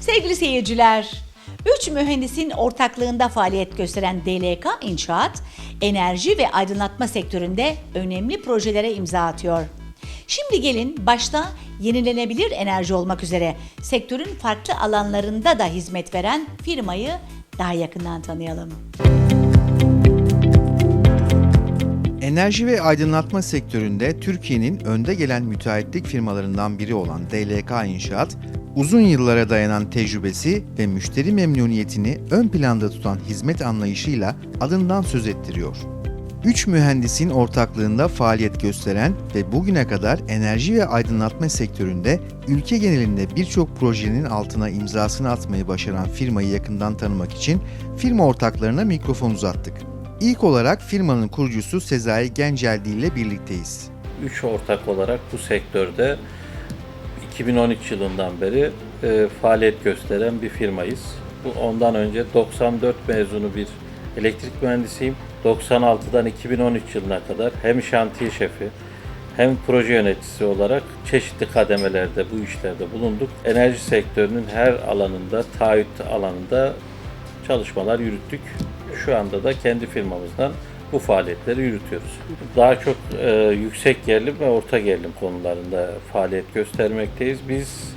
Sevgili seyirciler, 3 mühendisin ortaklığında faaliyet gösteren DLK İnşaat, enerji ve aydınlatma sektöründe önemli projelere imza atıyor. Şimdi gelin başta yenilenebilir enerji olmak üzere sektörün farklı alanlarında da hizmet veren firmayı daha yakından tanıyalım. Enerji ve aydınlatma sektöründe Türkiye'nin önde gelen müteahhitlik firmalarından biri olan DLK İnşaat, uzun yıllara dayanan tecrübesi ve müşteri memnuniyetini ön planda tutan hizmet anlayışıyla adından söz ettiriyor. Üç mühendisin ortaklığında faaliyet gösteren ve bugüne kadar enerji ve aydınlatma sektöründe ülke genelinde birçok projenin altına imzasını atmayı başaran firmayı yakından tanımak için firma ortaklarına mikrofon uzattık. İlk olarak firmanın kurucusu Sezai Genceldi ile birlikteyiz. Üç ortak olarak bu sektörde 2013 yılından beri e, faaliyet gösteren bir firmayız. Bu ondan önce 94 mezunu bir elektrik mühendisiyim. 96'dan 2013 yılına kadar hem şantiye şefi hem proje yöneticisi olarak çeşitli kademelerde bu işlerde bulunduk. Enerji sektörünün her alanında, taahhüt alanında çalışmalar yürüttük. Şu anda da kendi firmamızdan bu faaliyetleri yürütüyoruz. Daha çok e, yüksek gerilim ve orta gerilim konularında faaliyet göstermekteyiz. Biz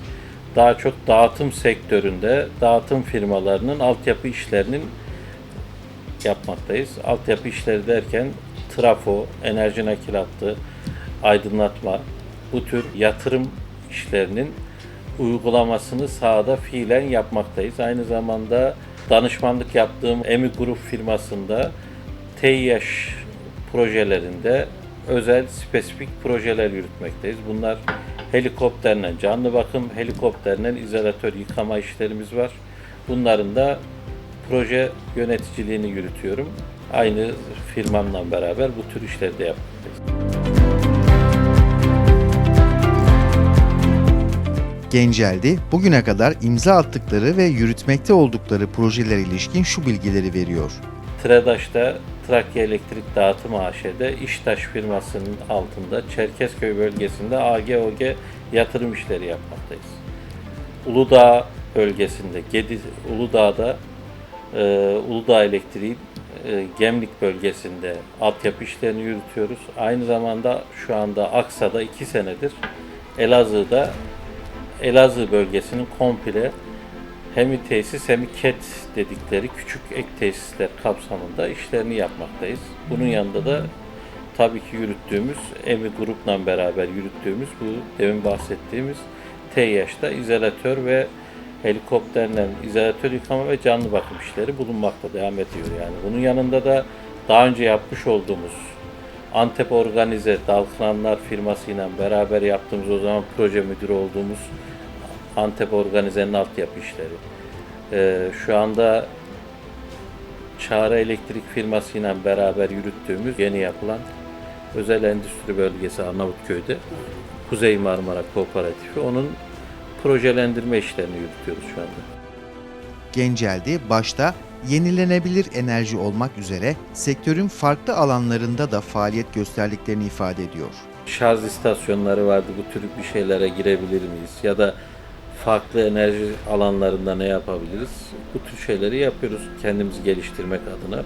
daha çok dağıtım sektöründe dağıtım firmalarının altyapı işlerinin yapmaktayız. Altyapı işleri derken trafo, enerji nakil hattı, aydınlatma bu tür yatırım işlerinin uygulamasını sahada fiilen yapmaktayız. Aynı zamanda danışmanlık yaptığım Emi Grup firmasında TİH projelerinde özel spesifik projeler yürütmekteyiz. Bunlar helikopterle canlı bakım, helikopterle izolatör yıkama işlerimiz var. Bunların da proje yöneticiliğini yürütüyorum. Aynı firmamla beraber bu tür işleri de yapmaktayız. Genceldi bugüne kadar imza attıkları ve yürütmekte oldukları projelere ilişkin şu bilgileri veriyor. TREDAŞ'ta Trakya Elektrik Dağıtım AŞ'de İştaş firmasının altında Çerkezköy bölgesinde AGOG yatırım işleri yapmaktayız. Uludağ bölgesinde, Gedi, Uludağ'da e, Uludağ Elektriği e, Gemlik bölgesinde altyapı işlerini yürütüyoruz. Aynı zamanda şu anda Aksa'da iki senedir Elazığ'da Elazığ bölgesinin komple hem tesis hem ket dedikleri küçük ek tesisler kapsamında işlerini yapmaktayız. Bunun yanında da tabii ki yürüttüğümüz EMI grupla beraber yürüttüğümüz bu demin bahsettiğimiz TİH'da izolatör ve helikopterle izolatör yıkama ve canlı bakım işleri bulunmakta devam ediyor yani. Bunun yanında da daha önce yapmış olduğumuz Antep Organize Dalkıranlar firmasıyla beraber yaptığımız o zaman proje müdürü olduğumuz Antep Organize'nin altyapı işleri. Ee, şu anda Çağrı Elektrik firmasıyla beraber yürüttüğümüz yeni yapılan özel endüstri bölgesi Arnavutköy'de Kuzey Marmara Kooperatifi onun projelendirme işlerini yürütüyoruz şu anda. Genceldi başta yenilenebilir enerji olmak üzere sektörün farklı alanlarında da faaliyet gösterdiklerini ifade ediyor. şarj istasyonları vardı. Bu tür bir şeylere girebilir miyiz? Ya da farklı enerji alanlarında ne yapabiliriz? Bu tür şeyleri yapıyoruz kendimizi geliştirmek adına.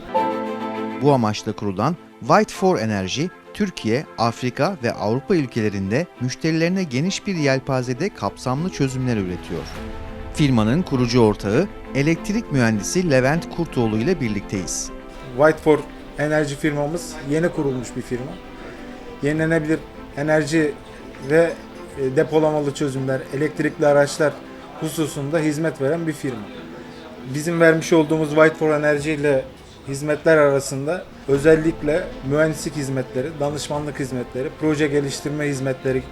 Bu amaçla kurulan White for Energy, Türkiye, Afrika ve Avrupa ülkelerinde müşterilerine geniş bir yelpazede kapsamlı çözümler üretiyor. Firmanın kurucu ortağı elektrik mühendisi Levent Kurtoğlu ile birlikteyiz. White for enerji firmamız yeni kurulmuş bir firma. Yenilenebilir enerji ve depolamalı çözümler, elektrikli araçlar hususunda hizmet veren bir firma. Bizim vermiş olduğumuz White for Enerji ile hizmetler arasında özellikle mühendislik hizmetleri, danışmanlık hizmetleri, proje geliştirme hizmetleri,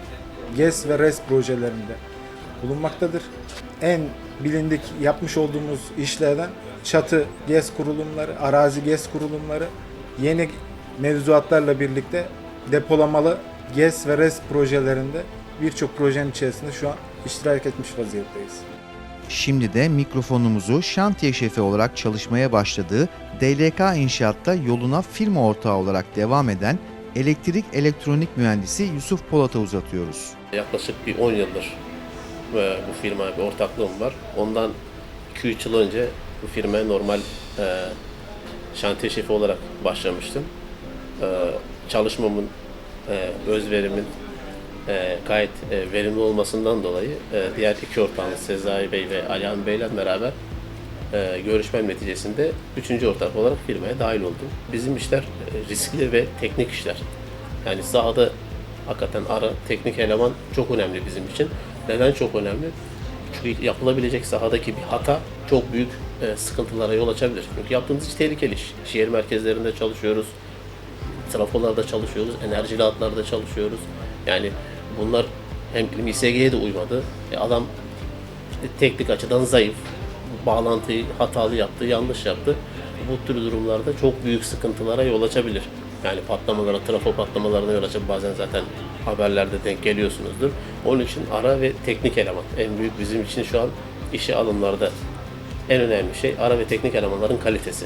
GES ve RES projelerinde bulunmaktadır. En bilindik yapmış olduğumuz işlerden çatı GES kurulumları, arazi GES kurulumları, yeni mevzuatlarla birlikte depolamalı GES ve RES projelerinde birçok projenin içerisinde şu an iştirak etmiş vaziyetteyiz. Şimdi de mikrofonumuzu şantiye şefi olarak çalışmaya başladığı DLK İnşaat'ta yoluna firma ortağı olarak devam eden elektrik elektronik mühendisi Yusuf Polat'a uzatıyoruz. Yaklaşık bir 10 yıldır e, bu firma bir ortaklığım var. Ondan 2-3 yıl önce bu firmaya normal e, şantiye şefi olarak başlamıştım. E, çalışmamın, e, özverimin e, gayet e, verimli olmasından dolayı e, diğer iki ortağımız Sezai Bey ve Alihan Bey'le beraber e, görüşmem neticesinde üçüncü ortak olarak firmaya dahil oldum. Bizim işler e, riskli ve teknik işler. Yani sahada hakikaten ara teknik eleman çok önemli bizim için. Neden çok önemli? Çünkü yapılabilecek sahadaki bir hata çok büyük e, sıkıntılara yol açabilir. Çünkü yaptığımız iş tehlikeli iş. Şehir merkezlerinde çalışıyoruz, trafolarda çalışıyoruz, enerjili hatlarda çalışıyoruz. Yani bunlar hem İSG'ye de uymadı. E, adam işte teknik açıdan zayıf, bağlantıyı hatalı yaptı, yanlış yaptı. Bu tür durumlarda çok büyük sıkıntılara yol açabilir. Yani patlamalara, trafo patlamalarına yol açabilir. Bazen zaten haberlerde denk geliyorsunuzdur. Onun için ara ve teknik eleman. En büyük bizim için şu an işe alımlarda en önemli şey ara ve teknik elemanların kalitesi.